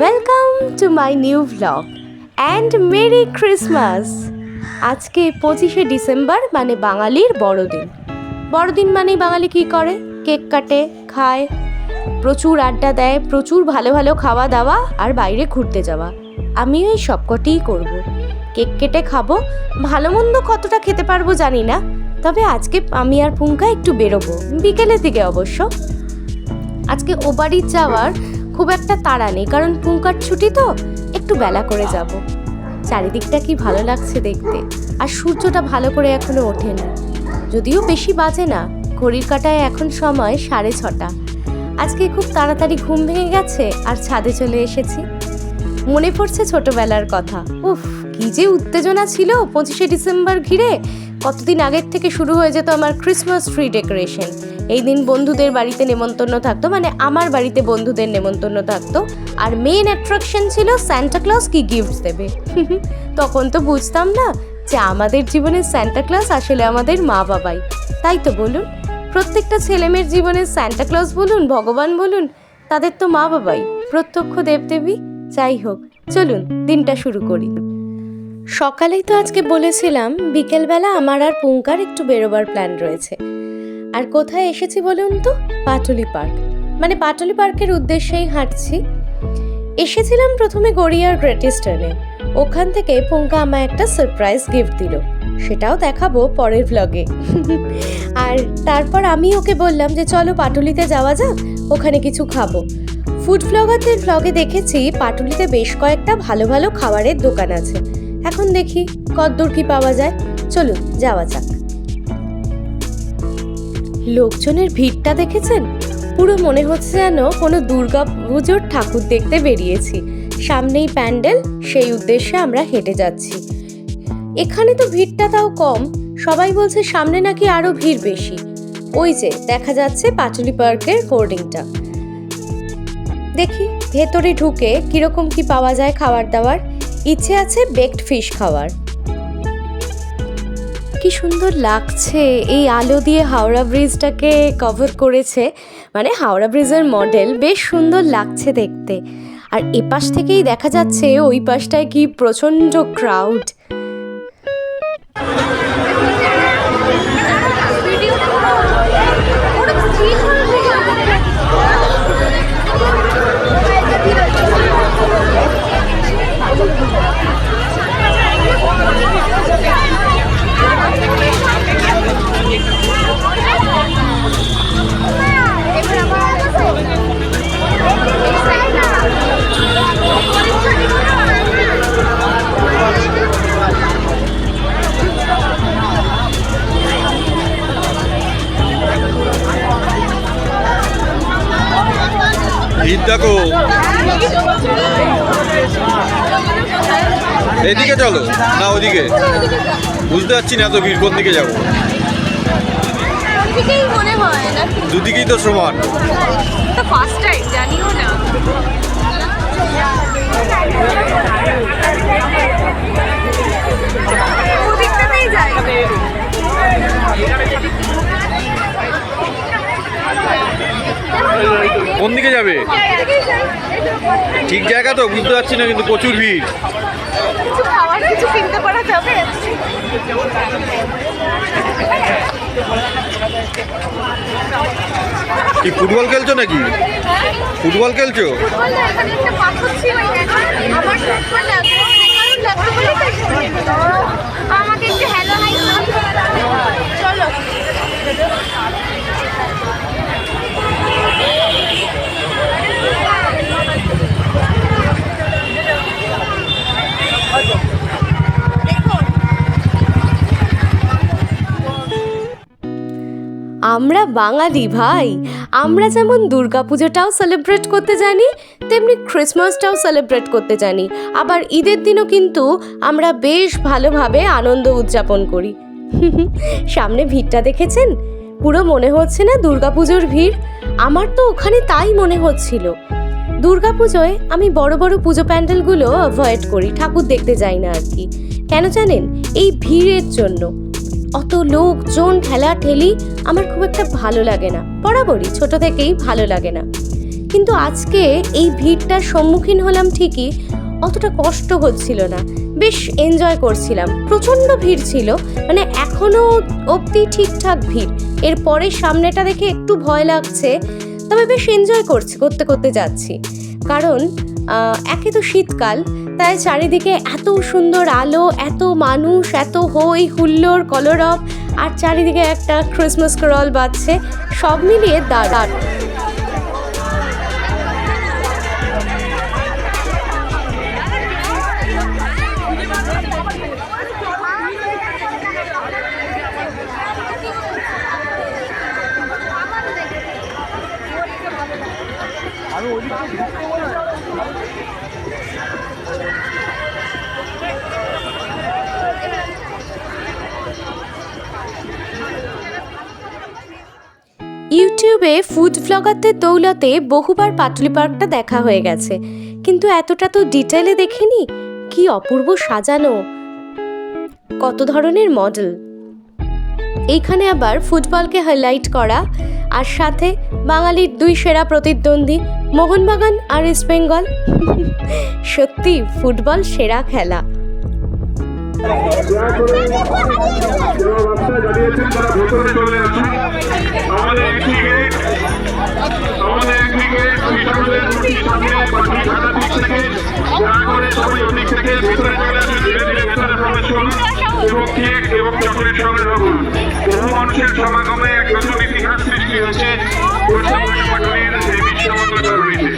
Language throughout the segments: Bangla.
Welcome to my new vlog and merry Christmas আজকে পঁচিশে ডিসেম্বর মানে বাঙালির বড়দিন। বড়দিন মানেই বাঙালি কী করে? কেক কাটে, খায়, প্রচুর আড্ডা দেয়, প্রচুর ভালো ভালো খাওয়া দাওয়া আর বাইরে ঘুরতে যাওয়া। আমিও এই সবকটিই করব। কেক কেটে খাব, ভালো মন্দ কতটা খেতে পারব জানি না, তবে আজকে আমি আর পুঙ্কা একটু বেরোবো, বিকেলের দিকে অবশ্য। আজকে ও বাড়ি যাওয়ার খুব একটা তাড়া নেই, কারণ পুঙ্কার ছুটি তো, একটু বেলা করে যাব। চারিদিকটা কি ভালো লাগছে দেখতে, আর সূর্যটা ভালো করে এখনও ওঠেনি। যদিও বেশি বাজে না, ঘড়ির কাটায় এখন সময় সাড়ে ছটা। আজকে খুব তাড়াতাড়ি ঘুম ভেঙে গেছে, আর ছাদে চলে এসেছি। মনে পড়ছে ছোটবেলার কথা। উফ, কি যে উত্তেজনা ছিল পঁচিশে ডিসেম্বর ঘিরে কতদিন আগের থেকে শুরু হয়ে যেত আমার ক্রিসমাস ট্রি ডেকোরেশন এই দিন বন্ধুদের বাড়িতে নেমন্তন্ন থাকতো মানে আমার বাড়িতে বন্ধুদের নেমন্তন্ন থাকতো। আর মেন অ্যাট্রাকশন ছিল স্যান্টা ক্লজ কি গিফট দেবে। তখন তো বুঝতাম না যে আমাদের জীবনে স্যান্টা ক্লজ আসলে আমাদের মা বাবাই। তাই তো বলুন, প্রত্যেকটা ছেলেমেয়ের জীবনে স্যান্টা ক্লজ বলুন, ভগবান বলুন, তাদের তো মা বাবাই। প্রত্যক্ষ দেবদেবী, যাই হোক, চলুন, দিনটা শুরু করি। সকালেই তো আজকে বলেছিলাম, বিকেলবেলা আমার আর পুঙ্কার একটু বেরোবার প্ল্যান রয়েছে। আর কোথায় এসেছি বলুন তো? পাটুলি পার্ক। মানে পাটুলি পার্কের উদ্দেশ্যেই হাঁটছি। এসেছিলাম প্রথমে গড়িয়ার গ্রেট ইস্টার্নে ওখান থেকে পুঙ্কা আমায় একটা সারপ্রাইজ গিফট দিল। সেটাও দেখাবো পরের ভ্লগে আর তারপর আমি ওকে বললাম যে, চলো পাটুলিতে যাওয়া যাক, ওখানে কিছু খাব। ফুড ব্লগারদের ব্লগে দেখেছি, পাটুলিতে বেশ কয়েকটা ভালো ভালো খাবারের দোকান আছে। এখন দেখি কতদূর কি পাওয়া যায়। চলুন, যাওয়া যাক। লোকজনের ভিড়টা দেখেছেন? পুরো মনে হচ্ছে যেন কোনো দুর্গা পুজোর ঠাকুর দেখতে বেরিয়েছি। সামনেই প্যান্ডেল, সেই উদ্দেশ্যে আমরা হেঁটে যাচ্ছি। এখানে তো ভিড়টা তাও কম। সবাই বলছে সামনে নাকি আরও ভিড় বেশি। ওই যে, দেখা যাচ্ছে পাটুলি পার্কের হোর্ডিংটা দেখি, ভেতরে ঢুকে কীরকম কি পাওয়া যায় খাবার দাবার। ইচ্ছে আছে বেকড ফিশ খাওয়ার। কি সুন্দর লাগছে, এই আলো দিয়ে হাওড়া ব্রিজটাকে কভার করেছে। মানে হাওড়া ব্রিজের মডেল বেশ সুন্দর লাগছে দেখতে। আর এপাশ থেকেই দেখা যাচ্ছে, ওই পাশটায় কি প্রচণ্ড ক্রাউড ভিড় দেখো। এদিকে চলো না ওদিকে। বুঝতে পারছি না এত ভিড় কোন দিকে যাব। দুদিকেই তো সমান। ফার্স্ট টাইম জানিও না। ওদিকটাতেই যাই। কোন দিকে যাবে? ঠিক জায়গা তো, বুঝতে পারছি না কিন্তু প্রচুর ভিড়। কি ফুটবল খেলছো নাকি? ফুটবল খেলছো। আমাকে একটু হ্যালো হাই চলো। আমরা বাঙালি ভাই। আমরা যেমন দুর্গাপুজোটাও সেলিব্রেট করতে জানি, তেমনি ক্রিসমাসটাও সেলিব্রেট করতে জানি। আবার ঈদের দিনও কিন্তু আমরা বেশ ভালোভাবে আনন্দ উদযাপন করি। সামনে ভিড়টা দেখেছেন? পুরো মনে হচ্ছে না দুর্গাপুজোর ভিড়? আমার তো ওখানে তাই মনে হচ্ছিল। দুর্গাপুজোয় আমি বড় বড় পুজো প্যান্ডেলগুলো অ্যাভয়েড করি, ঠাকুর দেখতে যাই না আর কি। কেন জানেন? এই ভিড়ের জন্য। অত লোকজন ঠেলা ঠেলি আমার খুব একটা ভালো লাগে না। বরাবরই ছোট থেকেই ভালো লাগে না। কিন্তু আজকে এই ভিড়টার সম্মুখীন হলাম ঠিকই, অতটা কষ্ট হচ্ছিল না। বেশ এনজয় করছিলাম। প্রচণ্ড ভিড় ছিল মানে এখনও অবধি ঠিকঠাক ভিড়। এরপরে সামনেটা দেখে একটু ভয় লাগছে, তবে বেশ এনজয় করছি, করতে করতে যাচ্ছি। কারণ একে তো শীতকাল তাই চারিদিকে এত সুন্দর আলো, এত মানুষ, এত হই হুল্লোর কলরব, আর চারিদিকে একটা ক্রিসমাস ক্রল বাজছে। সব মিলিয়ে দাঁড়ান ইউটিউবে ফুড ব্লগারদের দৌলতে বহুবার পাটুলি পার্কটা দেখা হয়ে গেছে। কিন্তু এতটা তো ডিটেলে দেখিনি? কি অপূর্ব সাজানো। কত ধরনের মডেল এইখানে আবার ফুটবলকে হাইলাইট করা আর সাথে বাঙালির দুই সেরা প্রতিদ্বন্দ্বী মোহনবাগান আর ইস্ট বেঙ্গল। সত্যি, ফুটবল সেরা খেলা। আমাদের আমাদের একদিকে বিশালের মূর্তির সামনে পাখি চলে এবং কেক এবং চকলেট সংগ্রহ করুন বহু মানুষের সমাগমে এক নতুন ইতিহাস সৃষ্টি হয়েছে কারণীতে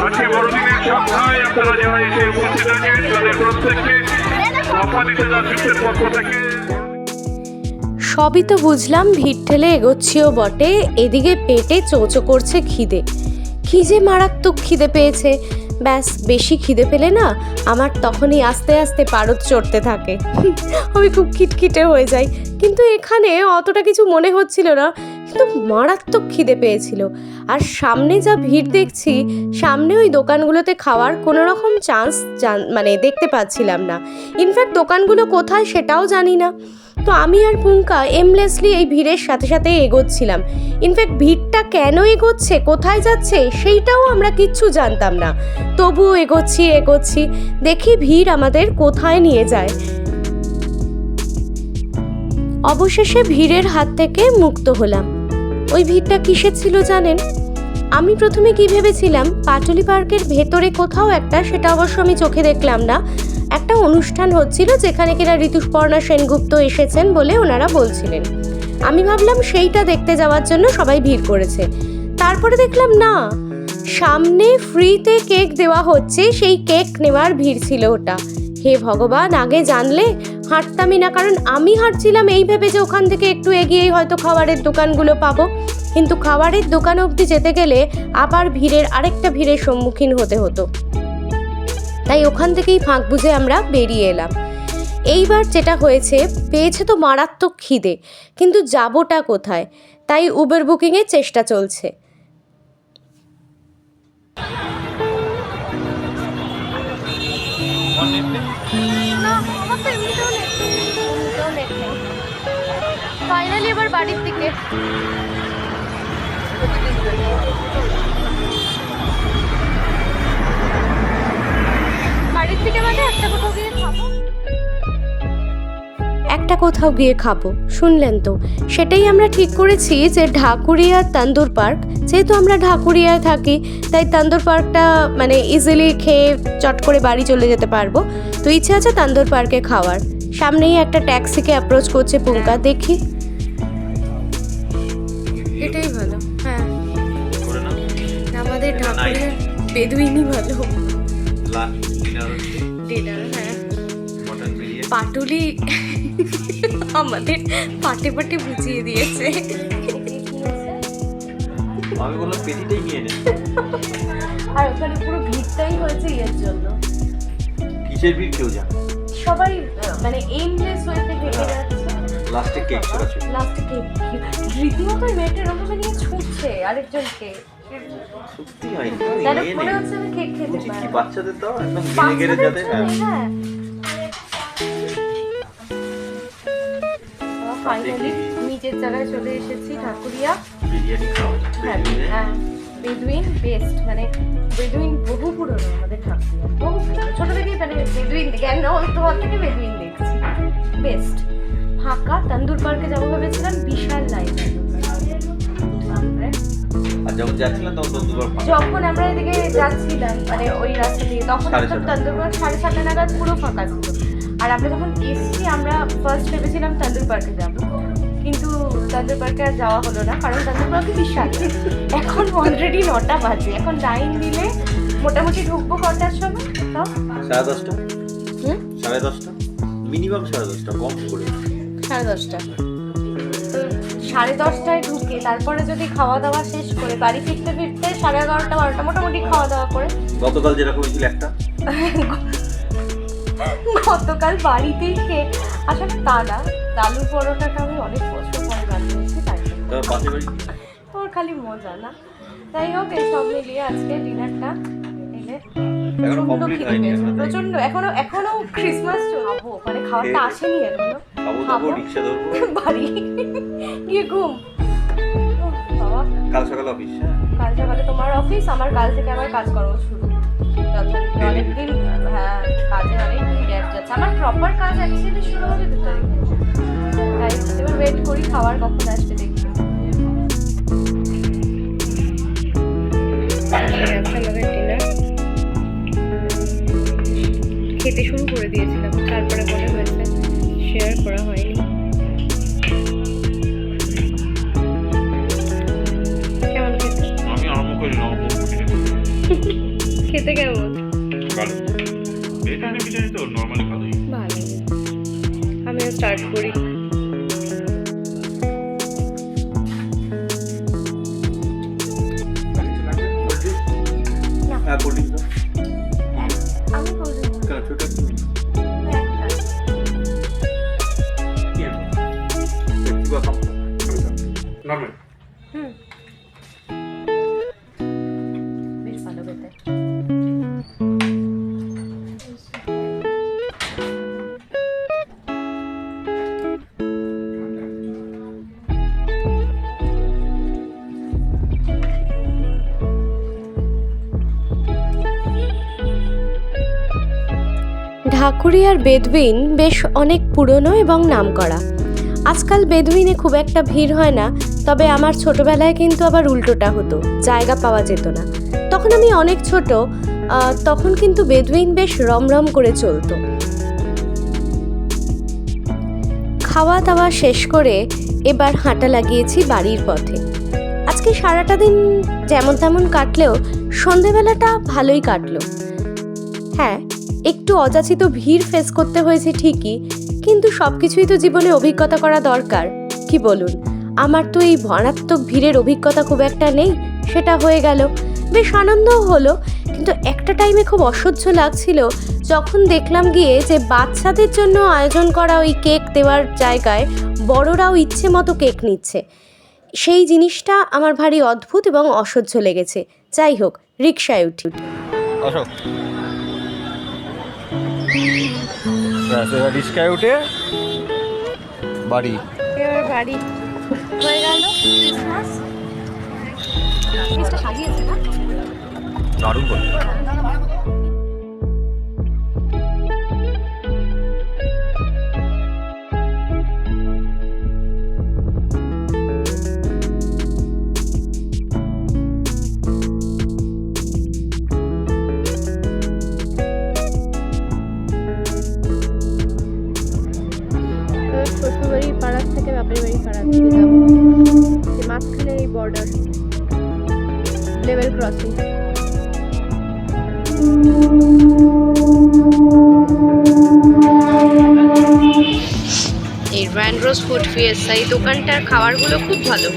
আজকে বড়দিনের সন্ধ্যায় আপনারা যারা এসে উপস্থিত আছেন তাদের প্রত্যেককে সবই তো বুঝলাম, ভিড় ঠেলে এগোচ্ছিও বটে, এদিকে পেটে চোচো করছে খিদে। যে মারাত্মক খিদে পেয়েছে। ব্যাস, বেশি খিদে পেলে না, আমার তখনই আস্তে আস্তে পারদ চড়তে থাকে। আমি খুব খিটখিটে হয়ে যাই, কিন্তু এখানে অতটা কিছু মনে হচ্ছিল না। কিন্তু মারাত্মক খিদে পেয়েছিল। আর সামনে যা ভিড় দেখছি, সামনে ওই দোকানগুলোতে খাওয়ার কোনো রকম চান্স মানে দেখতে পাচ্ছিলাম না। ইনফ্যাক্ট দোকানগুলো কোথায় সেটাও জানি না। তো আমি আর পুঙ্কা এমলেসলি এই ভিড়ের সাথে সাথে এগোচ্ছিলাম। ইনফ্যাক্ট ভিড়টা কেন এগোচ্ছে, কোথায় যাচ্ছে, সেইটাও আমরা কিচ্ছু জানতাম না। তবুও এগোচ্ছি এগোচ্ছি, দেখি ভিড় আমাদের কোথায় নিয়ে যায়। অবশেষে ভিড়ের হাত থেকে মুক্ত হলাম। ওই ভিড়টা কিসের ছিল জানেন? আমি প্রথমে কি ভেবেছিলাম, পাটুলি পার্কের ভেতরে কোথাও একটা, সেটা অবশ্য আমি চোখে দেখলাম না, একটা অনুষ্ঠান হচ্ছিল যেখানে কিনা ঋতুপর্ণা সেনগুপ্ত এসেছেন বলে ওনারা বলছিলেন। আমি ভাবলাম সেইটা দেখতে যাওয়ার জন্য সবাই ভিড় করেছে। তারপরে দেখলাম না, সামনে ফ্রিতে কেক দেওয়া হচ্ছে, সেই কেক নেওয়ার ভিড় ছিল ওটা। হে ভগবান, আগে জানলে হাঁটতামই না, কারণ আমি হাঁটছিলাম এই ভেবে যে ওখান থেকে একটু এগিয়েই হয়তো খাবারের দোকানগুলো পাবো। কিন্তু খাবারের দোকান অবধি যেতে গেলে আবার ভিড়ের আরেকটা ভিড়ের সম্মুখীন হতে হতো। তাই ওখান থেকেই ফাঁক বুঝে আমরা বেরিয়ে এলাম। এইবার যেটা হয়েছে, পেয়েছে তো মারাত্মক খিদে, কিন্তু যাবোটা কোথায়? তাই উবের বুকিংয়ের চেষ্টা চলছে। না ফাইনালি এবার বাড়ির দিকে। বাড়ির দিকে মানে একটা কোথাও গিয়ে খাব? একটা কোথাও গিয়ে খাব, শুনলেন তো। সেটাই আমরা ঠিক করেছি যে ঢাকুরিয়া তান্দুর পার্ক। যেহেতু আমরা ঢাকুরিয়ায় থাকি, তাই তান্দুর পার্কটা মানে ইজিলি খেয়ে চট করে বাড়ি চলে যেতে পারব। তো ইচ্ছে আছে তান্দুর পার্কে খাওয়ার। সামনেই একটা ট্যাক্সিকে অ্যাপ্রোচ করছে পুঙ্কা, দেখি। বেদুইনই ভালো। ডিনার হ্যাঁ। পাটুলি আমাদের পাটে পাটে বুঝিয়ে দিয়েছে। আমি বললাম পেটিটাই নিয়ে নে। আর ওখানে পুরো ভিড়টাই হয়েছে ইয়ের জন্য। কিসের ভিড় কেউ জানে? সবাই মানে এইমলেস ওয়েতে হেঁটে যাচ্ছে। লাস্টে কেক ছোড়াছুড়ি লাস্টে কে রীতিমতো মেয়েটা নিয়ে ছুটছে আরেকজনকে। সত্যি হয় মনে হচ্ছে আমি কেক খেতে বাচ্চাদের দাও একদম যাতে হ্যাঁ। হ্যাঁ। ফাইনালি নিচের জায়গায় চলে এসেছি ঠাকুরিয়া। বিরিয়ানি খাওয়া হ্যাঁ হ্যাঁ বেদুইন বেস্ট মানে বেদুইন বহু পুরনো আমাদের ঠাকুরিয়া। বহু পুরনো। ছোট থেকেই মানে বেদুইন জ্ঞান নেওয়া তোমার থেকে বেদুইন দেখছি। বেস্ট ফাঁকা তন্দুর পার্কে যাব ভেবেছিলাম বিশাল আর যখন যাচ্ছিলাম তখন তো ফাঁকা। যখন আমরা এদিকে যাচ্ছিলাম মানে ওই রাস্তা দিয়ে তখন সাড়ে তো তন্দুর সাড়ে ছটা নাগাদ পুরো ফাঁকা ছিল। আর আমরা যখন এসছি আমরা ফার্স্ট ভেবেছিলাম তন্দুর পার্কে যাব। কিন্তু তন্দুর পার্কে আর যাওয়া হলো না কারণ তন্দুর পার্কে বিশাল। এখন অলরেডি নটা বাজে। এখন লাইন দিলে মোটামুটি ঢুকবো কটার সময়? সাড়ে দশটা? হুম? সাড়ে দশটা? মিনিমাম সাড়ে দশটা কম করে। সাড়ে দশটা। সাড়ে দশটায় ঢুকে তারপরে যদি খাওয়া দাওয়া শেষ করে বাড়ি ফিরতে ফিরতে সাড়ে এগারোটা বারোটা মোটামুটি খাওয়া দাওয়া করে। গতকাল যেরকম ছিল একটা? গতকাল বাড়িতেই খেয়ে আসলে তা না আলুর পরোটাটা আমি অনেক বছর পরে বানিয়েছি তাই তোর খালি মজা না। যাই হোক এই সব মিলিয়ে আজকে ডিনারটা প্রচণ্ড এখনও। এখনও। ক্রিসমাস খাব মানে খাবারটা আসেনি এখনও। খাব খাব। রিক্সা ধরবো। বাড়ি গিয়ে ঘুম। বাবা। কাল সকালে অফিস হ্যাঁ। কাল সকালে তোমার অফিস আমার কাল থেকে আমার কাজ করা শুরু। অনেকদিন হ্যাঁ কাজে অনেকদিন গ্যাপ যাচ্ছে। আমার প্রপার কাজ অ্যাকচুয়ালি শুরু হবে দু তারিখ তাই এবার ওয়েট করি খাবার কখন আসবে দেখি। খেতে শুরু করে দিয়েছিলাম। তারপরে মনে হয়েছে শেয়ার করা হয়নি। খেতে কেমন? ভালো। বিরিয়ানি বিরিয়ানি তো নরমালি ভালোই। ভালো। আমিও স্টার্ট করি। ঢাকুরিয়ার বেদবিন বেশ অনেক পুরনো এবং নামকরা। আজকাল বেদুইনে খুব একটা ভিড় হয় না, তবে আমার ছোটবেলায় কিন্তু আবার উল্টোটা হতো, জায়গা পাওয়া যেত না। তখন আমি অনেক ছোট তখন কিন্তু বেদুইন বেশ রমরম করে চলতো। খাওয়া দাওয়া শেষ করে এবার হাঁটা লাগিয়েছি বাড়ির পথে। আজকে সারাটা দিন যেমন তেমন কাটলেও সন্ধেবেলাটা ভালোই কাটলো। হ্যাঁ একটু অযাচিত ভিড় ফেস করতে হয়েছে ঠিকই, কিন্তু সব কিছুই তো জীবনে অভিজ্ঞতা করা দরকার। কি বলুন, আমার তো এই ভরাত্মক ভিড়ের অভিজ্ঞতা খুব একটা নেই, সেটা হয়ে গেল। বেশ আনন্দও হলো, কিন্তু একটা টাইমে খুব অসহ্য লাগছিল, যখন দেখলাম গিয়ে যে বাচ্চাদের জন্য আয়োজন করা ওই কেক দেওয়ার জায়গায় বড়রাও ইচ্ছে মতো কেক নিচ্ছে। সেই জিনিসটা আমার ভারী অদ্ভুত এবং অসহ্য লেগেছে। যাই হোক রিক্সায় উঠি। ব্যাস এবার রিক্সায় উঠে বাড়ি। এবার বাড়ি। হয়ে গেল দারুণ এই র্যান্ড্রোস ফুড ফিয়েস্তা এই দোকানটার খাবারগুলো খুব ভালো।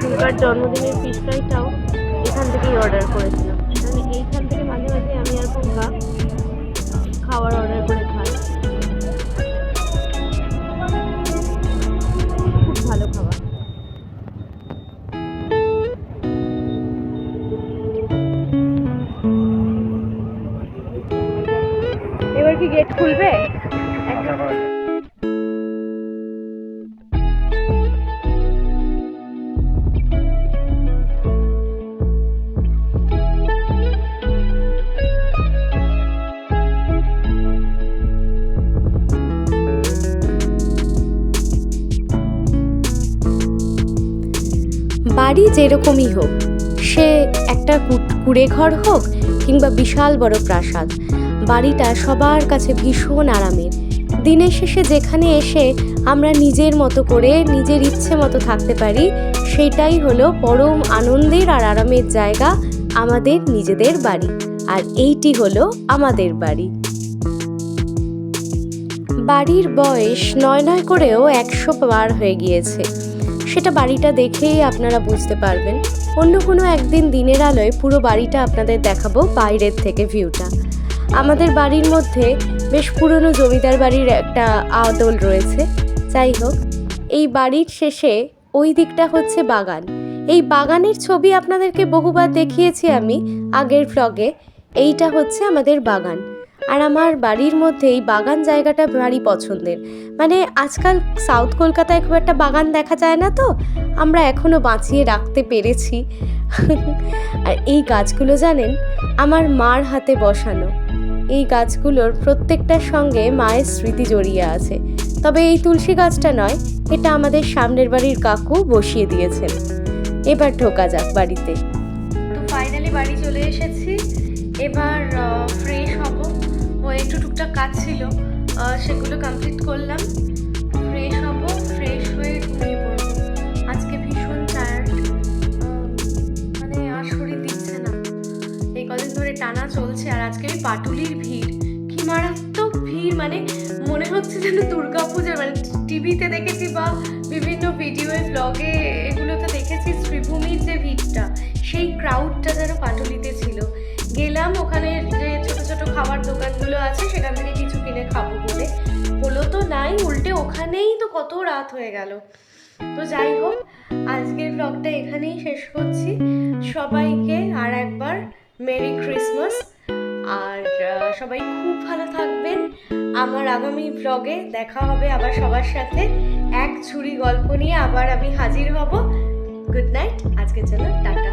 দুর্গার জন্মদিনের ফিশ ফ্রাইটাও এখান থেকেই অর্ডার করেছিলাম কি গেট খুলবে? আচ্ছা, বাড়ি যেরকমই হোক সে একটা কুড়ে ঘর হোক কিংবা বিশাল বড় প্রাসাদ বাড়িটা সবার কাছে ভীষণ আরামের। দিনের শেষে যেখানে এসে আমরা নিজের মতো করে, নিজের ইচ্ছে মতো থাকতে পারি সেটাই হলো পরম আনন্দের আর আরামের জায়গা আমাদের নিজেদের বাড়ি। আর এইটি হলো আমাদের বাড়ি। বাড়ির বয়স নয় নয় করেও একশো পার হয়ে গিয়েছে। সেটা বাড়িটা দেখেই আপনারা বুঝতে পারবেন। অন্য কোনো একদিন দিনের আলোয় পুরো বাড়িটা আপনাদের দেখাবো বাইরের থেকে ভিউটা আমাদের বাড়ির মধ্যে বেশ পুরনো জমিদার বাড়ির একটা আদল রয়েছে। যাই হোক, এই বাড়ির শেষে ওই দিকটা হচ্ছে বাগান। এই বাগানের ছবি আপনাদেরকে বহুবার দেখিয়েছি আমি আগের ফ্লগে এইটা হচ্ছে আমাদের বাগান। আর আমার বাড়ির মধ্যে এই বাগান জায়গাটা ভারী পছন্দের। মানে আজকাল সাউথ কলকাতায় খুব একটা বাগান দেখা যায় না তো, আমরা এখনও বাঁচিয়ে রাখতে পেরেছি। আর এই গাছগুলো জানেন, আমার মার হাতে বসানো। এই গাছগুলোর প্রত্যেকটার সঙ্গে মায়ের স্মৃতি জড়িয়ে আছে। তবে এই তুলসী গাছটা নয়, এটা আমাদের সামনের বাড়ির কাকু বসিয়ে দিয়েছেন। এবার ঢোকা যাক বাড়িতে। তো ফাইনালি বাড়ি চলে এসেছি। এবার ফ্রেশ হব। ও একটু টুকটাক কাজ ছিল। সেগুলো কমপ্লিট করলাম। টানা চলছে আর আজকে ওই পাটুলির ভিড়। কি মারাত্মক ভিড় মানে মনে হচ্ছে যেন দুর্গা পূজা মানে টিভিতে দেখেছি বা বিভিন্ন ভিডিওয়ে ব্লগে এগুলোতে দেখেছি শ্রীভূমির যে ভিড়টা, সেই ক্রাউডটা যেন পাটুলিতে ছিল। গেলাম ওখানে যে ছোট ছোট খাবার দোকানগুলো আছে, সেখান থেকে কিছু কিনে খাব বলে। হলো তো নাই, উল্টে ওখানেই তো কত রাত হয়ে গেল। তো যাই হোক, আজকের ব্লগটা এখানেই শেষ করছি। সবাইকে আর একবার মেরি ক্রিসমাস আর সবাই খুব ভালো থাকবেন। আমার আগামী ব্লগে দেখা হবে আবার সবার সাথে এক ছুরি গল্প নিয়ে। আবার আমি হাজির হব। গুড নাইট আজকের জন্য টাটা।